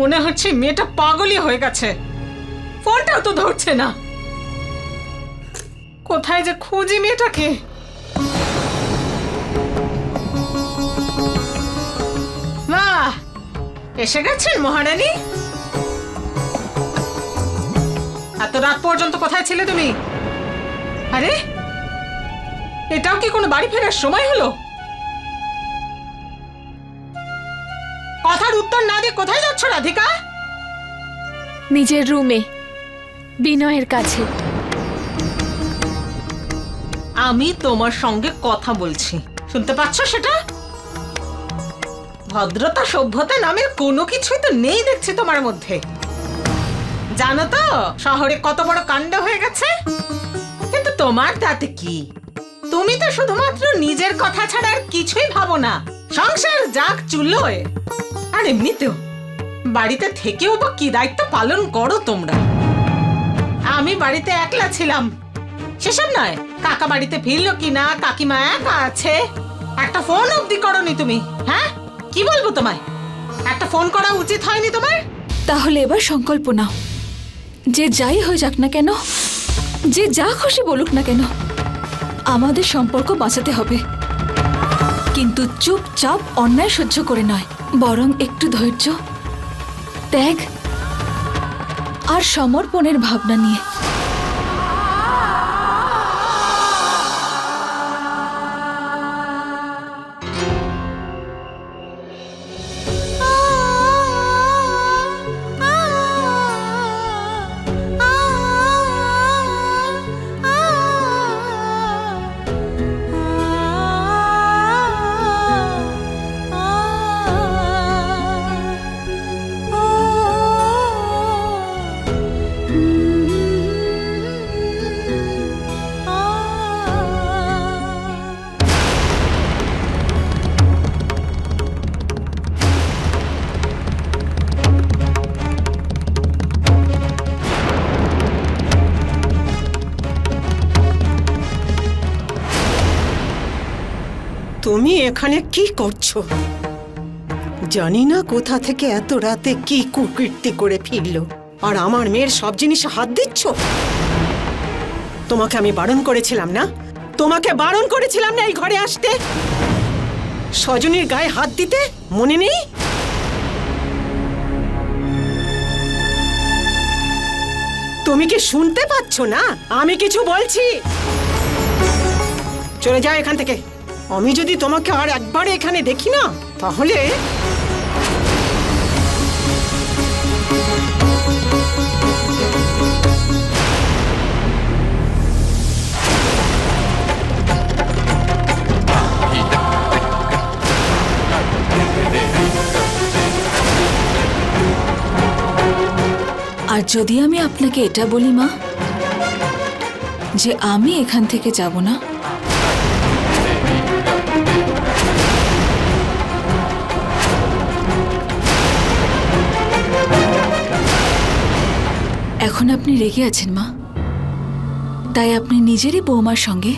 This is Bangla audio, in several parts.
মনে হচ্ছে মেয়েটা পাগলই হয়ে গেছে। ফোনটাও তো ধরছে না। কোথায় যে খুঁজি মেয়েটাকে? এসে গেছেন মহারানী? এত রাত পর্যন্ত কোথায় ছিলে তুমি? আরে, এটাও কি কোনো বাড়ি ফেরার সময় হলো? কথার উত্তর না দিয়ে কোথায় যাচ্ছ রাধিকা? নিজের রুমে বিনয়ের কাছে। আমি তোমার সঙ্গে কথা বলছি। শুনতে পাচ্ছ সেটা? ভদ্রতা সভ্যতা নামের কোনো কিছুই তো নেই দেখছি তোমার মধ্যে। জানো তো শহরে কত বড় কাণ্ড হয়ে গেছে? কিন্তু তোমার তাতে কি? তুমি তো শুধুমাত্র নিজের কথা ছাড়া আর কিছুই ভাবো না। সংসার যাক চুলোয়। আর এমনিতেও। বাড়িতে থেকেও বা কি দায়িত্ব পালন করো তোমরা? আমি বাড়িতে একলা ছিলাম। সেসব নয়, কাকা বাড়িতে ফিরলো কিনা, কাকিমা একা আছে? একটা ফোন অবধি করনি তুমি হ্যাঁ? কি বলব তোমায়? একটা ফোন করা উচিত হয়নি তোমার? তাহলে এবার সংকল্প নাও। যে যাই হয়ে যাক না কেন, যে যা খুশি বলুক না কেন, আমাদের সম্পর্ক বাঁচাতে হবে। কিন্তু চুপচাপ অন্যায় সহ্য করে নয়। বরং একটু ধৈর্য ত্যাগ আর সমর্পণের ভাবনা নিয়ে। তুমি এখানে কি করছ? জানি না কোথা থেকে এত রাতে কি কুকীর্তি করে ফিরলো। আর আমার মেয়ের সব জিনিসে হাত দিচ্ছ? তোমাকে আমি বারণ করেছিলাম না? তোমাকে বারণ করেছিলাম না এই ঘরে আসতে? সজনীর গায়ে হাত দিতে মনে নেই? তুমি কি শুনতে পাচ্ছ না? আমি কিছু বলছি। চলে যাও এখান থেকে। আমি যদি তোমাকে আর একবার এখানে দেখি না, তাহলে আর যদি আমি আপনাকে এটা বলি, মা, যে আমি এখান থেকে যাব না এখন আপনি রেগে আছেন, মা। তাই আপনি নিজেরই বৌমার সঙ্গে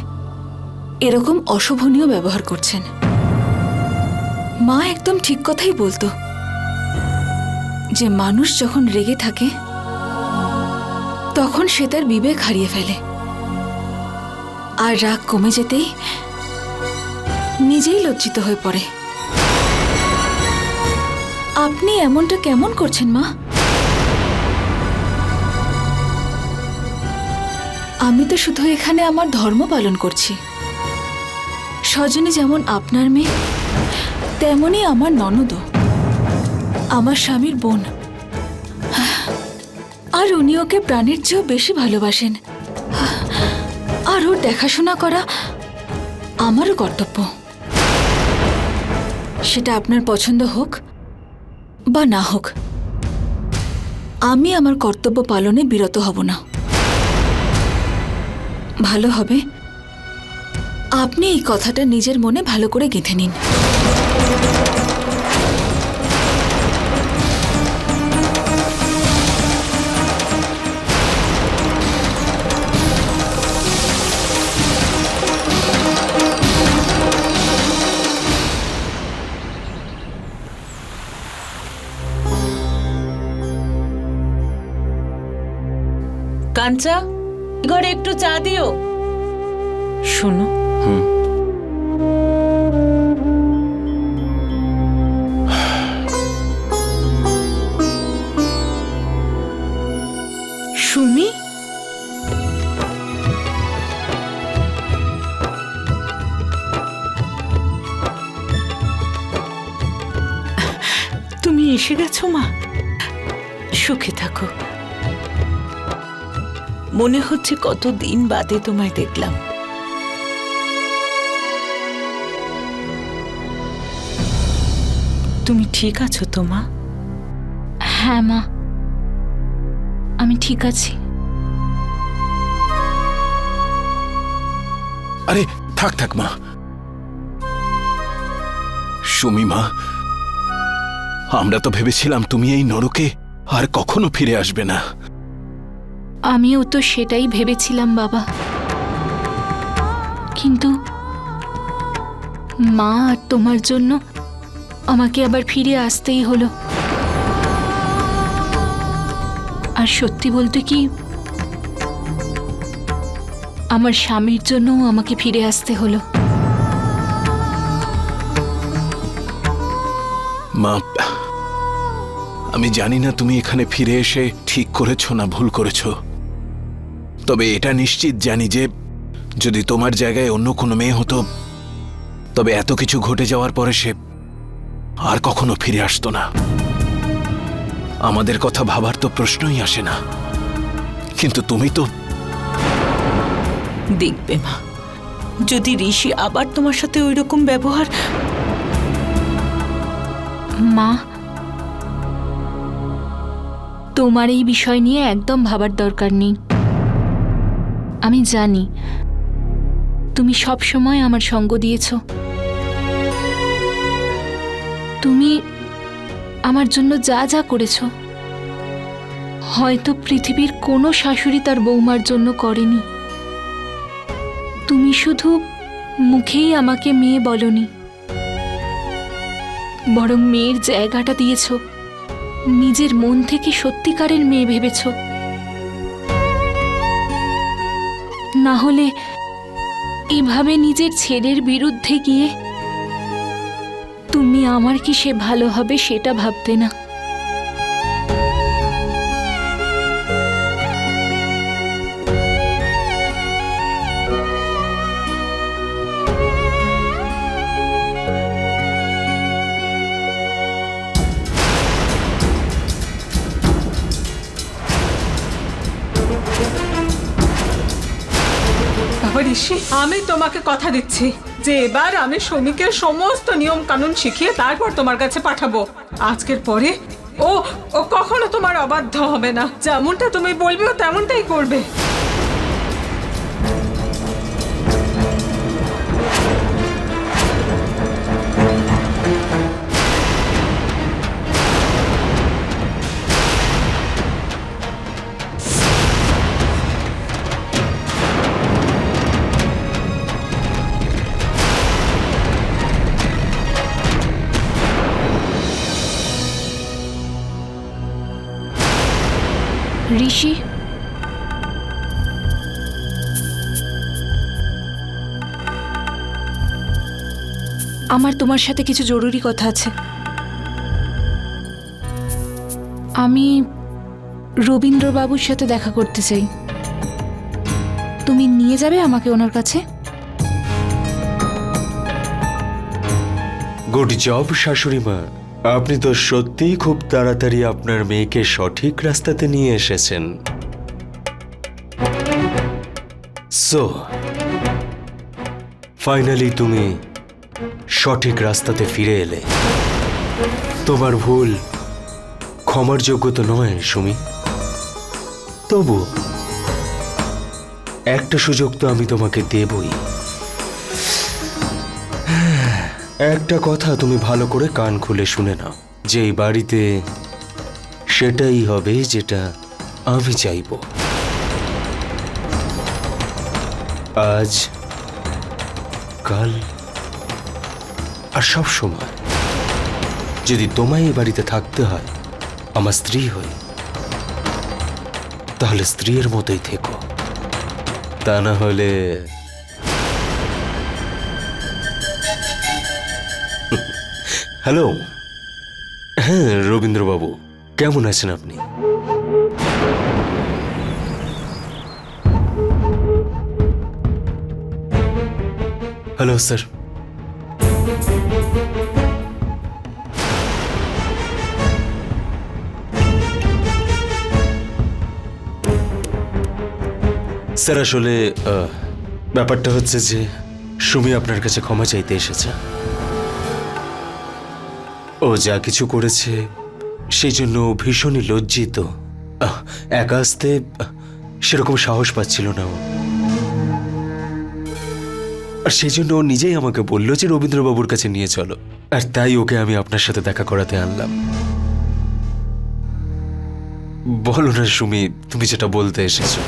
এরকম অশোভনীয় ব্যবহার করছেন। মা একদম ঠিক কথাই বলতো। যে মানুষ যখন রেগে থাকে, তখন সে তার বিবেক হারিয়ে ফেলে। আর রাগ কমে যেতেই নিজেই লজ্জিত হয়ে পড়ে। আপনি এমনটা কেমন করছেন, মা? আমি তো শুধু এখানে আমার ধর্ম পালন করছি। সজনী যেমন আপনার মেয়ে তেমনই আমার ননদও। আমার স্বামীর বোন। আর উনি ওকে প্রাণের চেয়েও বেশি ভালোবাসেন। আর ওর দেখাশোনা করা আমারও কর্তব্য। সেটা আপনার পছন্দ হোক বা না হোক, আমি আমার কর্তব্য পালনে বিরত হব না। ভালো হবে। আপনি এই কথাটা নিজের মনে ভালো করে গেঁথে নিন। কাঞ্চা? ঘরে একটু চা দিও। শোনো। সুমি? তুমি এসে গেছো মা? সুখে থাকো। মনে হচ্ছে কত দিন বাদে তোমায় দেখলাম। তুমি ঠিক আছো তো মা? হ্যাঁ মা। আমি ঠিক আছি। আরে থাক থাক মা। সুমি মা আমরা তো ভেবেছিলাম তুমি এই নরকে আর কখনো ফিরে আসবে না। আমিও তো সেটাই ভেবেছিলাম, বাবা। কিন্তু মা আর তোমার জন্য আমাকে আবার ফিরে আসতেই হলো। আর সত্যি বলতে কি, আমার স্বামীর জন্যও আমাকে ফিরে আসতে হলো। মা, আমি জানি না তুমি এখানে ফিরে এসে ঠিক করেছ না ভুল করেছ। তবে এটা নিশ্চিত জানি যে যদি তোমার জায়গায় অন্য কোনো মেয়ে হতো তবে এত কিছু ঘটে যাওয়ার পরে সে আর কখনো ফিরে আসতো না। আমাদের কথা ভাবার তো প্রশ্নই আসে না। কিন্তু তুমি তো দেখবে মা যদি ঋষি আবার তোমার সাথে ওই রকম ব্যবহার মা তোমার এই বিষয় নিয়ে একদম ভাবার দরকার নেই। আমি জানি। তুমি সব সময় আমার সঙ্গ দিয়েছ। তুমি আমার জন্য যা যা করেছ। হয়তো পৃথিবীর কোনো শাশুড়ি তার বৌমার জন্য করেনি। তুমি শুধু মুখেই আমাকে মেয়ে বলনি। বরং মেয়ের জায়গাটা দিয়েছ। নিজের মন থেকে সত্যিকারের মেয়ে ভেবেছ। না হলে এভাবে নিজের ছেলের বিরুদ্ধে গিয়ে তুমি আমার কি সে ভালো হবে সেটা ভাবতে না। বাবা আমি তোমাকে কথা দিচ্ছি। যে এবার আমি সমীকে সমস্ত নিয়ম কানুন শিখিয়ে তারপর তোমার কাছে পাঠাবো। আজকের পরে ও ও কখনো তোমার অবাধ্য হবে না। যেমনটা তুমি বলবে, ও তেমনটাই করবে। আমার তোমার সাথে কিছু জরুরি কথা আছে। আমি রবীন্দ্রবাবুর সাথে দেখা করতে চাই। তুমি নিয়ে যাবে আমাকে ওনার কাছে? গুড জব, শাশুড়ি মা। আপনি তো সত্যিই খুব তাড়াতাড়ি আপনার মেয়েকে সঠিক রাস্তাতে নিয়ে এসেছেন। সো ফাইনালি তুমি সঠিক রাস্তাতে ফিরে এলে। তোমার ভুল ক্ষমার যোগ্য তো নয়, সুমি। তবু একটা সুযোগ তো আমি তোমাকে দেবই। একটা কথা তুমি ভালো করে কান খুলে শুনে নাও। যে এই বাড়িতে সেটাই হবে যেটা আমি চাইব। আজ, কাল আর সব সময় যদি তোমায় এই বাড়িতে থাকতে হয়, আমার স্ত্রী হই তাহলে স্ত্রীর মতোই থেকো। তা না হলে হ্যালো। হ্যাঁ রবীন্দ্রবাবু, কেমন আছেন আপনি? Hello, sir. স্যার, আসলে ব্যাপারটা হচ্ছে যে সুমি আপনার কাছে ক্ষমা চাইতে এসেছে। ও যা কিছু করেছে, সেই জন্য ভীষণই লজ্জিত। একা আসতে সেরকম সাহস পাচ্ছিল না ও। আর সেই জন্য ও নিজেই আমাকে বলল যে রবীন্দ্রবাবুর কাছে নিয়ে চলো। আর তাই ওকে আমি আপনার সাথে দেখা করাতে আনলাম। বলো না সুমি, তুমি যেটা বলতে এসেছ।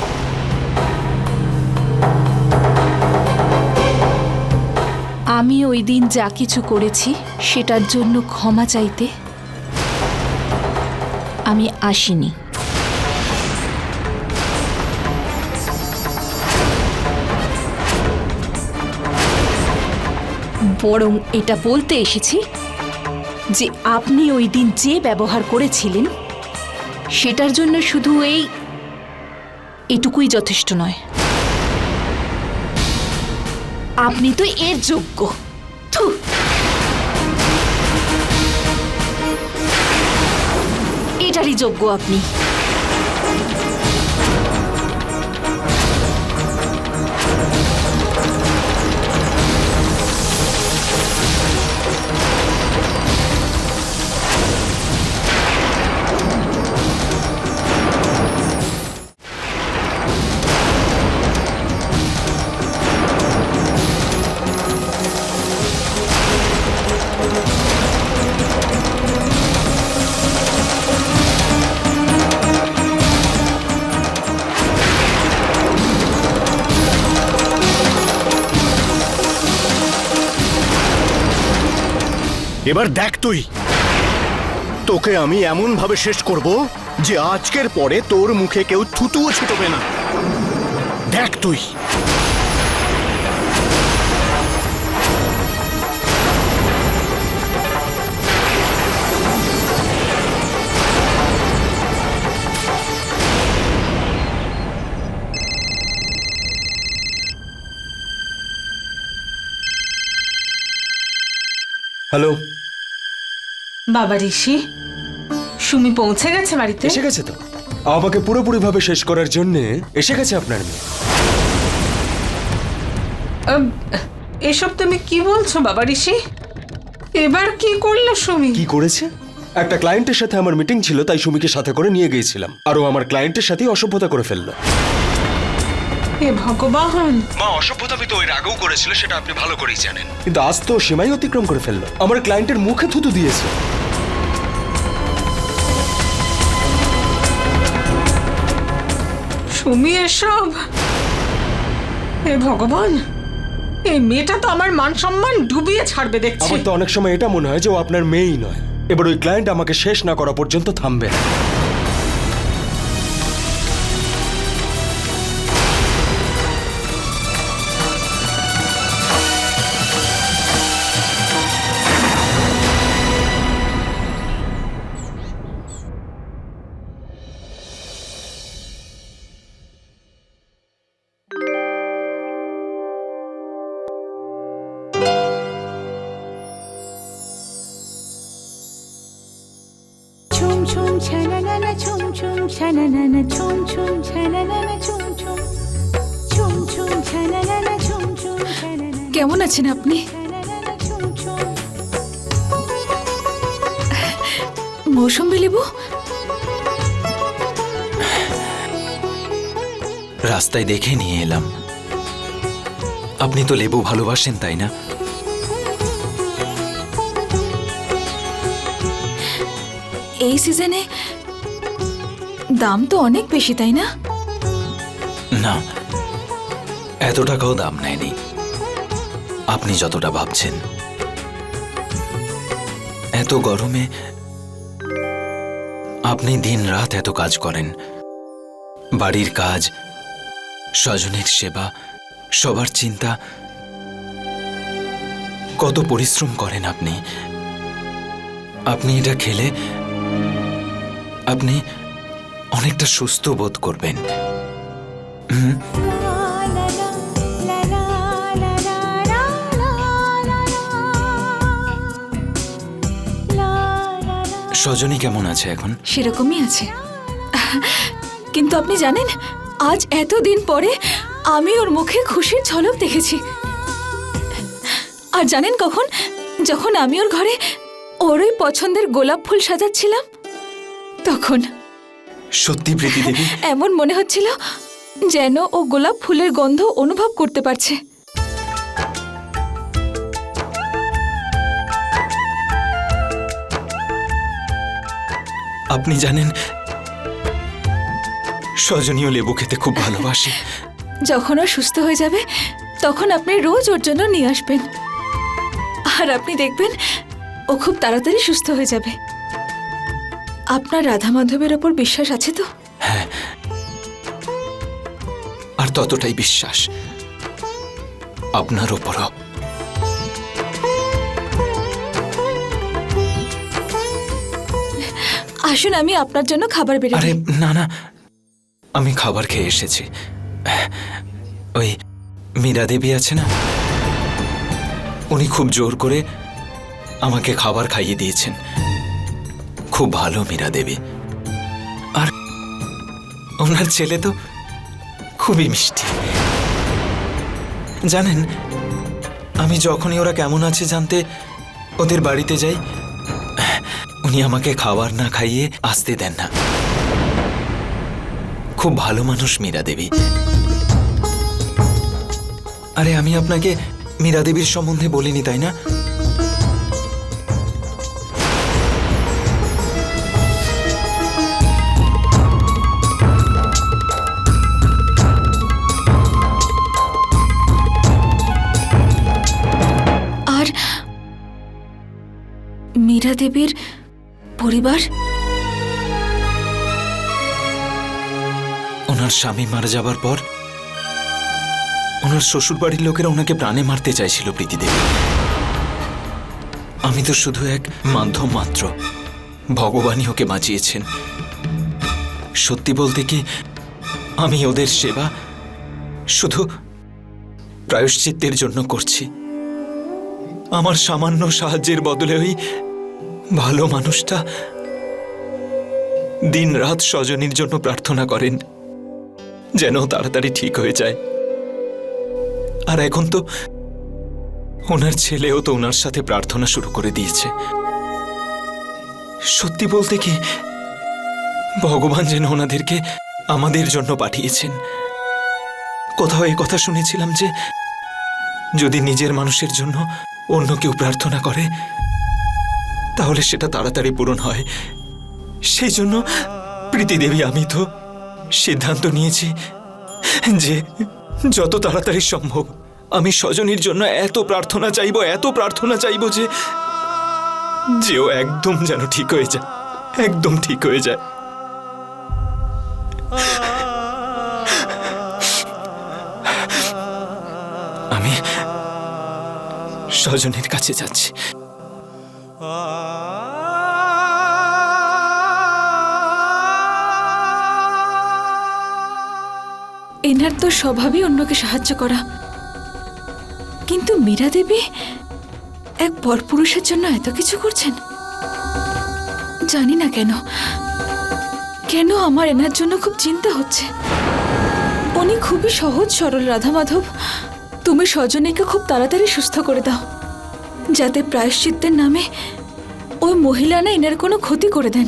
আমি ওই দিন যা কিছু করেছি, সেটার জন্য ক্ষমা চাইতে আমি আসিনি। বরং এটা বলতে এসেছি যে আপনি ওই দিন যে ব্যবহার করেছিলেন, সেটার জন্য শুধু এই এটুকুই যথেষ্ট নয়। আপনি তো এর যোগ্য। এটারই যোগ্য আপনি। এবার দেখ তুই। তোকে আমি এমন ভাবে শেষ করব যে আজকের পরে তোর মুখে কেউ থুতুও ছুটবে না। দেখ তুই। হ্যালো। বাবা ঋষি সুমি পৌঁছে গেছে বাড়িতে? এসে গেছে তো। আমাকে পুরোপুরিভাবে শেষ করার জন্য এসে গেছে আপনার মেয়ে। আম, এসব তুমি কি বলছো বাবা ঋষি? এবার কি করল সুমি? কি করেছে? একটা ক্লায়েন্টের সাথে আমার মিটিং ছিল তাই সুমিকে সাথে করে নিয়ে গিয়েছিলাম। আর ও আমার ক্লায়েন্টের সাথেই অসভ্যতা করে ফেলল। হে ভগবান। মা অসভ্যতা তো ওই আগেও করেছিল সেটা আপনি ভালো করেই জানেন। কিন্তু আজ তো সীমাই অতিক্রম করে ফেলল। আমার ক্লায়েন্টের মুখে থুতু দিয়েছে। সুমি এসব? হে ভগবান এই মেয়েটা তো আমার মান সম্মান ডুবিয়ে ছাড়বে দেখছি। আমার তো অনেক সময় এটা মনে হয় যে ও আপনার মেয়েই নয়। এবার ওই ক্লায়েন্ট আমাকে শেষ না করা পর্যন্ত থামবে না। ছুম ছানানা ছুম কেমন আছেন আপনি? মৌসুম লেবু? রাস্তায় দেখে নিয়ে এলাম। আপনি তো লেবু ভালোবাসেন তাই না? এই সিজনে দাম তো অনেক বেশি, তাই না? না, এত টাকাও দাম নেয়নি। আপনি যতটা ভাবছেন। এত গরমে আপনি দিন রাত এত কাজ করেন। বাড়ির কাজ, স্বজনের সেবা, সবার চিন্তা। কত পরিশ্রম করেন আপনি। আপনি এটা খেলে আপনি অনেকটা সুস্থ বোধ করবেন। সজনী কেমন আছে এখন? সেরকমই আছে। কিন্তু আপনি জানেন, আজ এতদিন পরে আমি ওর মুখে খুশির ঝলক দেখেছি। আর জানেন কখন? যখন আমি ওর ঘরে ওর ওই পছন্দের গোলাপ ফুল সাজাচ্ছিলাম? তখন সত্যি প্রীতি দেবী। এমন মনে হচ্ছিল যেন ও গোলাপ ফুলের গন্ধ অনুভব করতে পারছে। আপনি জানেন সজনীয় লেবু খেতে খুব ভালোবাসে। যখন ও সুস্থ হয়ে যাবে তখন আপনি রোজ ওর জন্য নিয়ে আসবেন। আর আপনি দেখবেন ও খুব তাড়াতাড়ি সুস্থ হয়ে যাবে। আপনার রাধা মাধবের ওপর বিশ্বাস আছে তো? আর ততটাই বিশ্বাস আপনার ওপরও আসুন আমি আপনার জন্য খাবার বেড়ে আরে না না। আমি খাবার খেয়ে এসেছি। ওই মীরা দেবী আছে না? উনি খুব জোর করে আমাকে খাবার খাইয়ে দিয়েছেন। খুব ভালো, মীরা দেবী। আর ওনার ছেলে তো খুবই মিষ্টি। জানেন, আমি যখনই ওরা কেমন আছে জানতে ওদের বাড়িতে যাই, উনি আমাকে খাবার না খাইয়ে আসতে দেন না। খুব ভালো মানুষ, মীরা দেবী। আরে, আমি আপনাকে মীরা দেবীর সম্বন্ধে বলিনি, তাই না? মীরা দেবীর পরিবার? ওনার স্বামী মারা যাবার পর ওনার শ্বশুর বাড়ির লোকেরা ওনাকে প্রাণে মারতে চাইছিল প্রীতি দেবী আমি তো শুধু এক মাধ্যম মাত্র। ভগবানই ওকে বাঁচিয়েছেন। সত্যি বলতে কি, আমি ওদের সেবা শুধু প্রায়শ্চিত্তের জন্য করছি। আমার সামান্য সাহায্যের বদলে ওই ভালো মানুষটা। দিন রাত স্বজনীর জন্য প্রার্থনা করেন, যেন তাড়াতাড়ি ঠিক হয়ে যায়। আর এখন তো ওনার ছেলেও তো ওনার সাথে প্রার্থনা শুরু করে দিয়েছে। সত্যি বলতে কি, ভগবান যেন ওনাদেরকে আমাদের জন্য পাঠিয়েছেন। কোথাও এই কথা শুনেছিলাম যে, যদি নিজের মানুষের জন্য অন্য কেউ প্রার্থনা করে তাহলে সেটা তাড়াতাড়ি পূরণ হয়। সেই জন্য প্রীতি দেবী, আমি তো সিদ্ধান্ত নিয়েছি যে যত তাড়াতাড়ি সম্ভব আমি স্বজনীর জন্য এত প্রার্থনা চাইব, এত প্রার্থনা চাইব যে যে ও একদম যেন ঠিক হয়ে যায়, একদম ঠিক হয়ে যায়। আমি স্বজনের কাছে যাচ্ছি। এনার তো স্বভাবই অন্যকে সাহায্য করা। কিন্তু মীরা দেবী এক পরপুরুষের জন্য এত কিছু করছেন? জানি না কেন। কেন আমার এনার জন্য খুব চিন্তা হচ্ছে? উনি খুবই সহজ, সরল রাধা মাধব। তুমি স্বজনীকে খুব তাড়াতাড়ি সুস্থ করে দাও। যাতে প্রায়শ্চিত্তের নামে ওই মহিলা না এনার কোনো ক্ষতি করে দেন।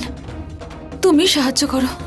তুমি সাহায্য করো।